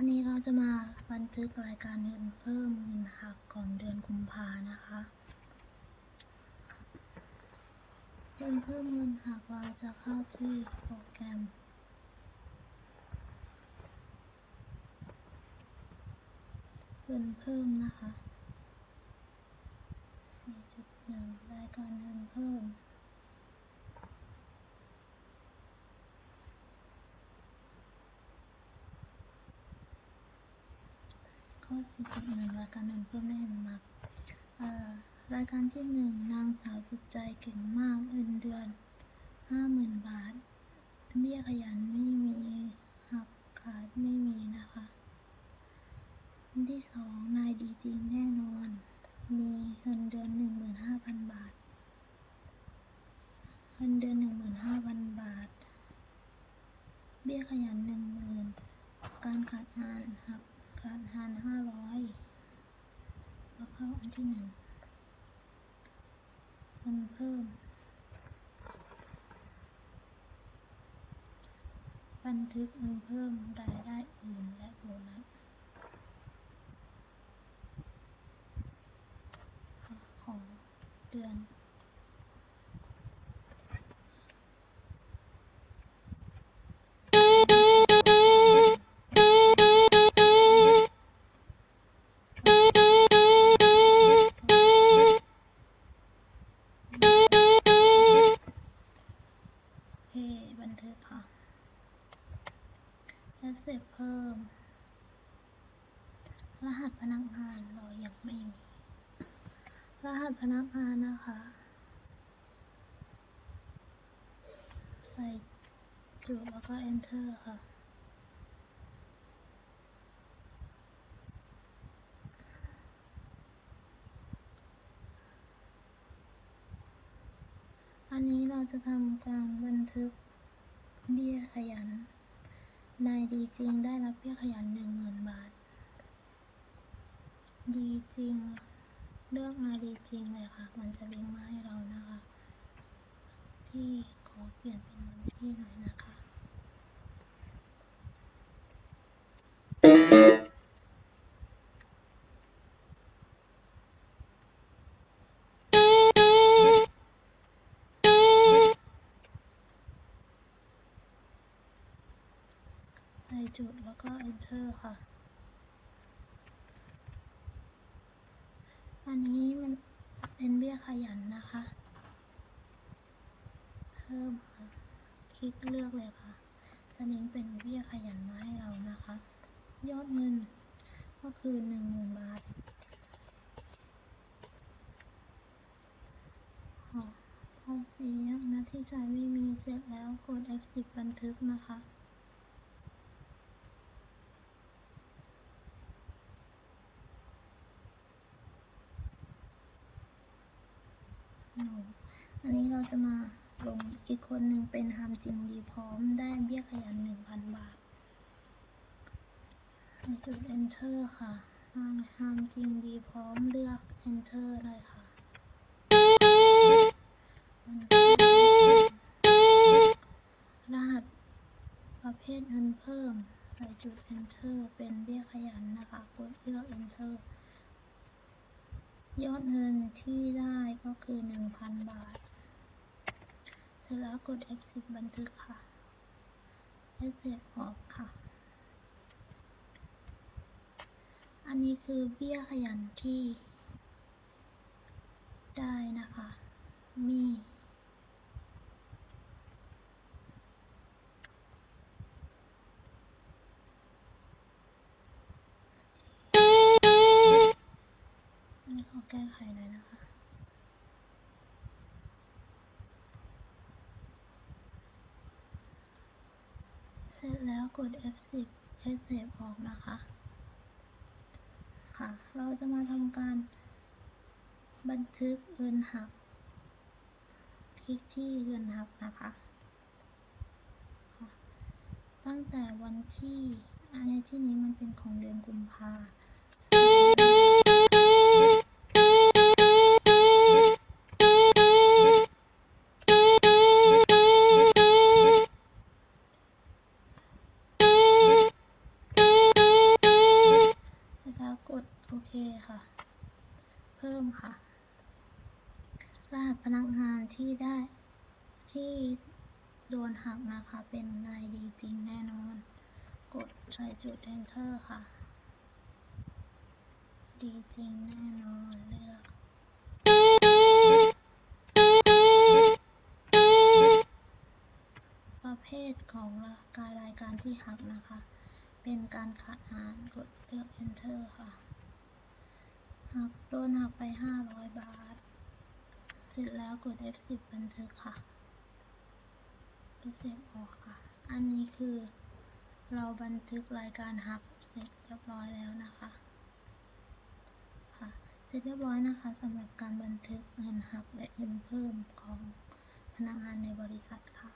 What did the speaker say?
อันนี้เราจะมาบันทึกรายการเงินเพิ่มเงินหักของเดือนกุมภานะคะเงินเพิ่มเงินหักเราจะเข้าที่โปรแกรม เงินเพิ่มนะคะ 4.1 รายการเงินเพิ่ม ข้อ4.1รายการเงินเพิ่มได้เงินมาเอ่อรายการที่ 1 นางสาวสุดใจเก่งมากเงินเดือน 50,000 บาท เบี้ยขยันไม่มีหักขาดไม่มีนะคะที่ 2 นายดีจริงแน่นอน มีเงินเดือน 15,000 บาท เงินเดือน 15,000 บาท เบี้ยขยัน 10,000 การขาดงานหักขาดงาน500แล้ว เข้าอันที่หนึ่งมันเพิ่ม บันทึกเงินเพิ่มรายได้อื่นและโบนัสของเดือน บันทึกค่ะแล้วเสร็จเพิ่ม รหัสพนักงานเรายังไม่มี รหัสพนักงานนะคะ ใส่จุดแล้วก็ enter ค่ะอันนี้เราจะทำการบันทึก เบี้ยขยัน นายดีจริงได้รับเบี้ยขยันหนึ่งหมื่นบาท ดีจริง เลือกนายดีจริงเลยค่ะ มันจะลิงก์มาให้เรานะคะ ที่ขอเปลี่ยนเป็นวันที่หน่อยนะ จุดแล้วก็ enter ค่ะ อันนี้มันเป็นเบี้ยขยันนะคะ เพิ่มค่ะ คลิกเลือกเลยค่ะจะลิงเป็นเบี้ยขยันมาให้เรานะคะ ยอดเงินก็คือหนึ่งหมื่นบาทขอพอเสียงนะที่จ่ายไม่มีเสร็จแล้วกด F10 บันทึกนะคะ หนู อันนี้เราจะมาลงอีกคนหนึ่งเป็นทำจริงดีพร้อมได้เบี้ยขยันหนึ่งพันบาท ในจุด enter ค่ะทำจริงดีพร้อมเลือก enter เลยค่ะรหัสประเภทเงินเพิ่มใส่จุด enter เป็นเบี้ยขยันนะคะ กดเลือก enter ยอดเงินที่ได้ก็คือ 1,000 บาท ร็จแล้วกด F10 บันทึกค่ะและเสร็จออกค่ะ อันนี้คือเบี้ยขยันที่ได้นะคะ มีนนี้ขอแก้ไขหน่อยนะคะ เสร็จแล้วกด F10 ให้เซฟออกนะคะ ค่ะ เราจะมาทำการบันทึกเงินหัก คลิกที่เงินหักนะคะ ตั้งแต่วันที่ อันในที่นี้มันเป็นของเดือนกุมภาพิ่ รหัสพนักงานที่ได้ที่โดนหักนะคะ เป็นนายดีจริงแน่นอน กดใส่จุด enter ค่ะ ดีจริงแน่นอนเลือกประเภทของการรายการที่หักนะคะ เป็นการขาดอ่านกดเลือก enter ค่ะ หักโดนหักไป 500 บาท ร็จแล้วกด F10 บันทึกค่ะก็เซฟออกค่ะ อันนี้คือเราบันทึกรายการหักเสร็จเรียบร้อยแล้วนะคะ ค่ะ เสร็จเรียบร้อยนะคะสำหรับการบันทึกเงินหักและเงินเพิ่มของพนักงานในบริษัทค่ะ